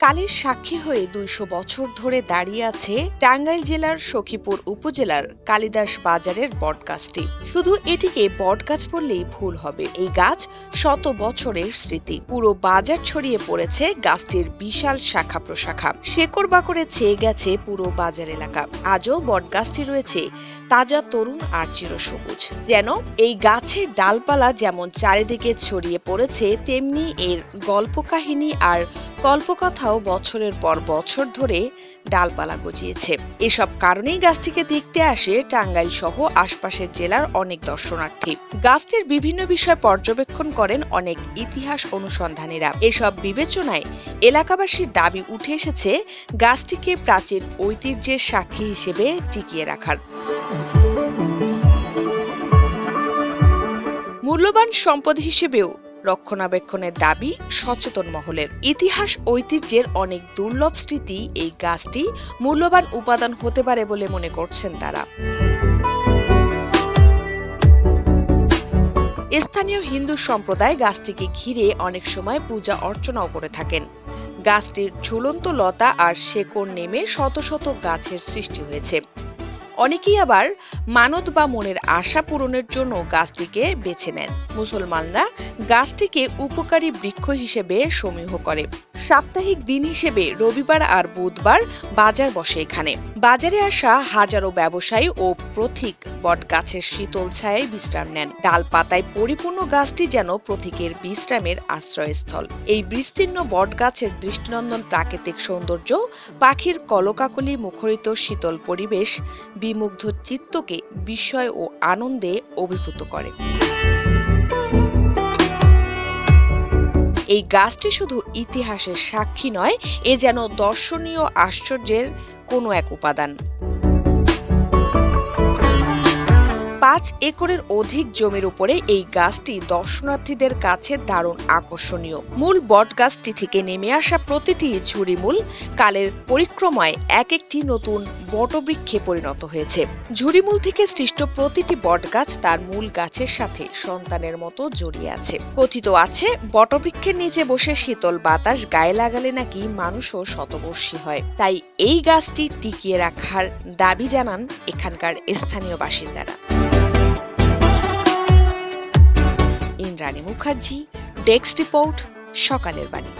কালের সাক্ষী হয়ে দুইশো বছর ধরে দাঁড়িয়ে আছে টাঙ্গাইল জেলার সখীপুর উপজেলার কালিদাস বাজারের বটগাছটি। শুধু এটিকে বটগাছ বললেই ভুল হবে। এই গাছ শত বছরের স্মৃতি। পুরো বাজার ছড়িয়ে পড়েছে গাছটির বিশাল শাখা প্রশাখা। শেকড় বাকড়ে ছেয়ে গেছে পুরো বাজার এলাকা। আজও বটগাছটি রয়েছে তাজা তরুণ আর চিরসবুজ। যেন এই গাছের ডালপালা যেমন চারিদিকে ছড়িয়ে পড়েছে, তেমনি এর গল্প কাহিনী আর কল্পকথাও বছরের পর বছর ধরে ডালপালা গজিয়েছে। এসব কারণেই গাছটিকে দেখতে আসে টাঙ্গাইল সহ আশপাশের জেলার অনেক দর্শনার্থী। গাছটির বিভিন্ন বিষয় পর্যবেক্ষণ করেন অনেক ইতিহাস অনুসন্ধানীরা। এসব বিবেচনায় এলাকাবাসীর দাবি উঠে এসেছে, গাছটিকে প্রাচীন ঐতিহ্যের সাক্ষী হিসেবে টিকিয়ে রাখার। মূল্যবান সম্পদ হিসেবেও রক্ষণাবেক্ষণের দাবি সচেতন মহলের। ইতিহাস, ঐতিহ্যের অনেক দুর্লভ স্মৃতি এই গাছটি মূল্যবান উপাদান হতে পারে বলে মনে করছেন তারা। স্থানীয় হিন্দু সম্প্রদায় গাছটিকে ঘিরে অনেক সময় পূজা অর্চনাও করে থাকেন। গাছটির ঝুলন্ত লতা আর শেকড় নেমে শত শত গাছের সৃষ্টি হয়েছে। অনেকেই আবার মানত বা মনের আশা পূরণের জন্য গাছটিকে বেছে নেন। মুসলমানরা গাছটিকে উপকারী বৃক্ষ হিসেবে সমীহ করে। সাপ্তাহিক দিন হিসেবে রবিবার আর বুধবার বাজার বসে এখানে। বাজারে আসা হাজারো ব্যবসায়ী ও প্রথিক বট গাছের শীতল ছায়ায় বিশ্রাম নেন। ডাল পাতায় পরিপূর্ণ গাছটি যেন প্রতীকের বিশ্রামের আশ্রয়স্থল। এই বিস্তীর্ণ বট গাছের দৃষ্টিনন্দন প্রাকৃতিক সৌন্দর্য, পাখির কলকাকলি মুখরিত শীতল পরিবেশ, বিমুগ্ধ চিত্তকে বিস্ময় ও আনন্দে অভিভূত করে। এই গাছটি শুধু ইতিহাসের সাক্ষী নয় এ যেন দর্শনীয় আশ্চর্যের কোনো এক উপাদান। পাঁচ একরের অধিক জমির উপরে এই গাছটি দর্শনার্থীদের কাছে দারুণ আকর্ষণীয়। মূল বট গাছটি থেকে নেমে আসা প্রতিটি ঝুড়িমূল কালের পরিক্রমায় এক একটি নতুন বটবৃক্ষে পরিণত হয়েছে। ঝুড়িমূল থেকে সৃষ্ট প্রতিটি বটগাছ তার মূল গাছের সাথে সন্তানের মতো জড়িয়ে আছে। কথিত আছে, বটবৃক্ষের নিচে বসে শীতল বাতাস গায়ে লাগালে নাকি মানুষও শতবর্ষী হয়। তাই এই গাছটি টিকিয়ে রাখার দাবি জানান এখানকার স্থানীয় বাসিন্দারা। ইন্দ্রাণী মুখার্জি ডেস্ক রিপোর্ট সকালের বাণী।